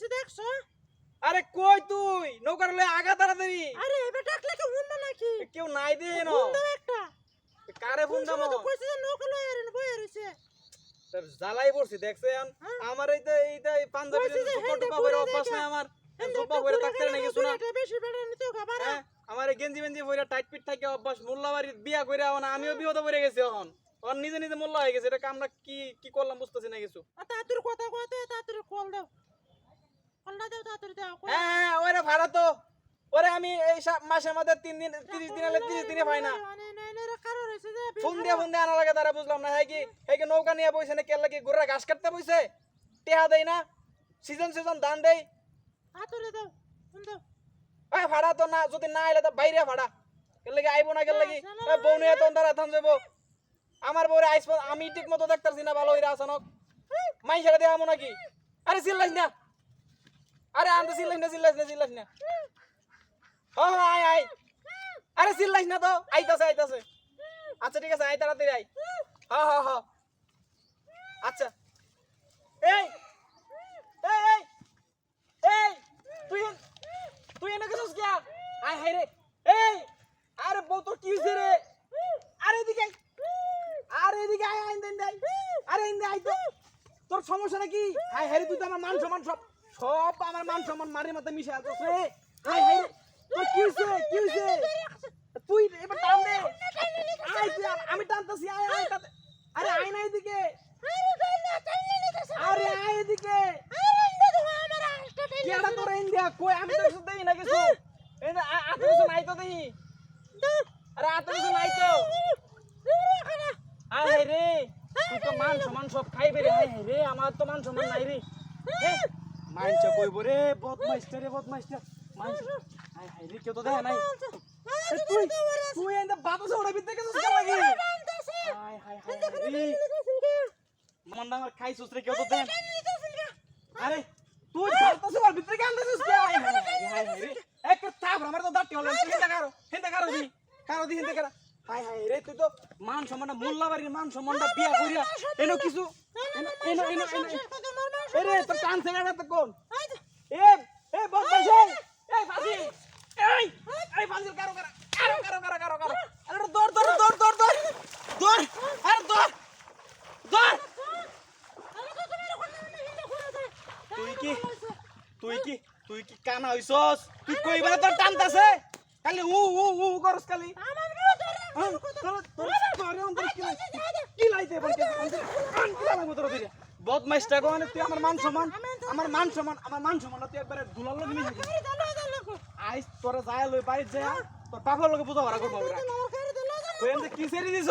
হয়েছে দেখছ? আরে কই তুই? নৌকার লয়ে আগা তাড়াতাড়ি। আরে এবার ডাকলে কেউ নাকি? কেউ নাই দে ন একটা। কারে ফোন দাম তো কইছে যে নৌকা লয়ে জ্বালাই পড়ছি দেখছেন হ্যাঁ? আমার এইটা এই পাঞ্জাবি অভ্যাস নাই আমার। করে থাকতে নাকি না, শোনা? এটা বেশি বেড়া নিতে খাবার হ্যাঁ আমার গেঞ্জি মেঞ্জি পরে টাইট পিট থাকে অভ্যাস মোল্লাবাড়ির বিয়া করে এখন আমিও বিহত পড়ে গেছি এখন। ওর নিজে নিজে মোল্লা হয়ে গেছে এটা আমরা কি কি করলাম বুঝতেছি না কিছু। তাড়াতাড়ি কথা কইতে তাড়াতাড়ি কল দাও। দাও তাড়াতাড়ি দাও হ্যাঁ হ্যাঁ ওরে ভাড়া তো। ওরে আমি এই মাসের মধ্যে তিন দিন তিরিশ দিন হলে তিরিশ দিনে পাই না। ফোন দিয়ে ফোন দিয়ে আনা লাগে তারা বুঝলাম না। হ্যাঁ কি হ্যাঁ কি নৌকা নিয়ে বইছে না কেলা কি গোড়া ঘাস কাটতে বইছে? টেহা দেয় না? সিজন সিজন ধান দেয়? তাড়াতাড়ি দাও ফোন দাও। ওই ভাড়া তো না যদি না এলে তো বাইরে ভাড়া। কেলে কি আইবো না কেলে কি বউ নিয়ে তো তারা থাম যাব আমার বউরে আইস আমি ঠিক মতো দেখতাছি না ভালো হইরা আসানক মাই ছেড়ে দেওয়া নাকি? আরে চিল্লাইস না। আরে আনতে চিল্লাইস না চিল্লাইস না চিল্লাইস না। ও আয় আয়। আরে চিল্লাইস না তো, আইতাছে আইতাছে। আচ্ছা ঠিক আছে আই তাড়াতাড়ি আই হ হ হ। আচ্ছা। এই এই এই এই, তুই তুই এনে গেছিস কে আয় হাই রে। এই, আরে বউ, তোর কি হইছে রে? আরে এদিকে আয়। আরে এদিকে আয় আয় দেন আরে ইন্দে আই তো। তোর সমস্যা নাকি হাই হাই তুই তো আমার মান সম্মান সব সব আমার মান সম্মান মারি মাথা মিশে আছিস রে হাই হইছে? তুই এবার তুই, আমি টানতাছি, আয় আরে, আয় না এদিকে। আরে, আয় এদিকে। কেডা তোর ইন্ডিয়া? কই, আমি তো দেই না কিছু? এই না আতে কিছু নাই তো দেই। আরে আতে তো। তুই মান সমান সব খাইবে রে। হায় রে, আমার তো মান সমান নাই রে। মানছে কইব রে বদমাইশটা রে বদমাইশটা। মানছ হায় হায় রে কেউ তো দেয় নাই। তুই তুই এন্ড বাতাসে ওড়া গেছিস কেন লাগি হায় হায় হায় রে। মন না আমার খাইছস রে কেউ তো দেয় আরে তুই বাতাসে ওড়া বিতে কেন দিছিস কে হায় হায় রে। এক থাপ আমার তো দাঁতি হলো হিন্দা কারও হিন্দা কারও দি কারও দি হিন্দা কারও। হায় হায় রে তুই তো মান সম্মানটা মোল্লাবাড়ির মান সম্মানটা বিয়া করিয়া এনো কিছু এনো এনো এনো এরে তোর কান না তো কোন? এ এ বদমাইশ এই এই ফাসি। এই এই ফাসিল কারও কারও কারও কারও কারও কারও কারও। আরে দৌড় দৌড় দৌড় দৌড় দৌড়। দৌড় আরে দৌড়। দৌড়। তুই কি? তুই কি? তুই কি কানা হইছস? তুই কইবারে তোর টানতাছে খালি উ উ উ করস খালি। হ্যাঁ, বদমাইশটা মানে তুই আমার মান সম্মান আমার মান সম্মান আমার মান সম্মান তুই একবারে দুলার লগে মিশে আইস তোরা যায় লই বাড়ি যায় তোর পাপার লগে বুঝা ভরা করব কই কি সেরি দিছ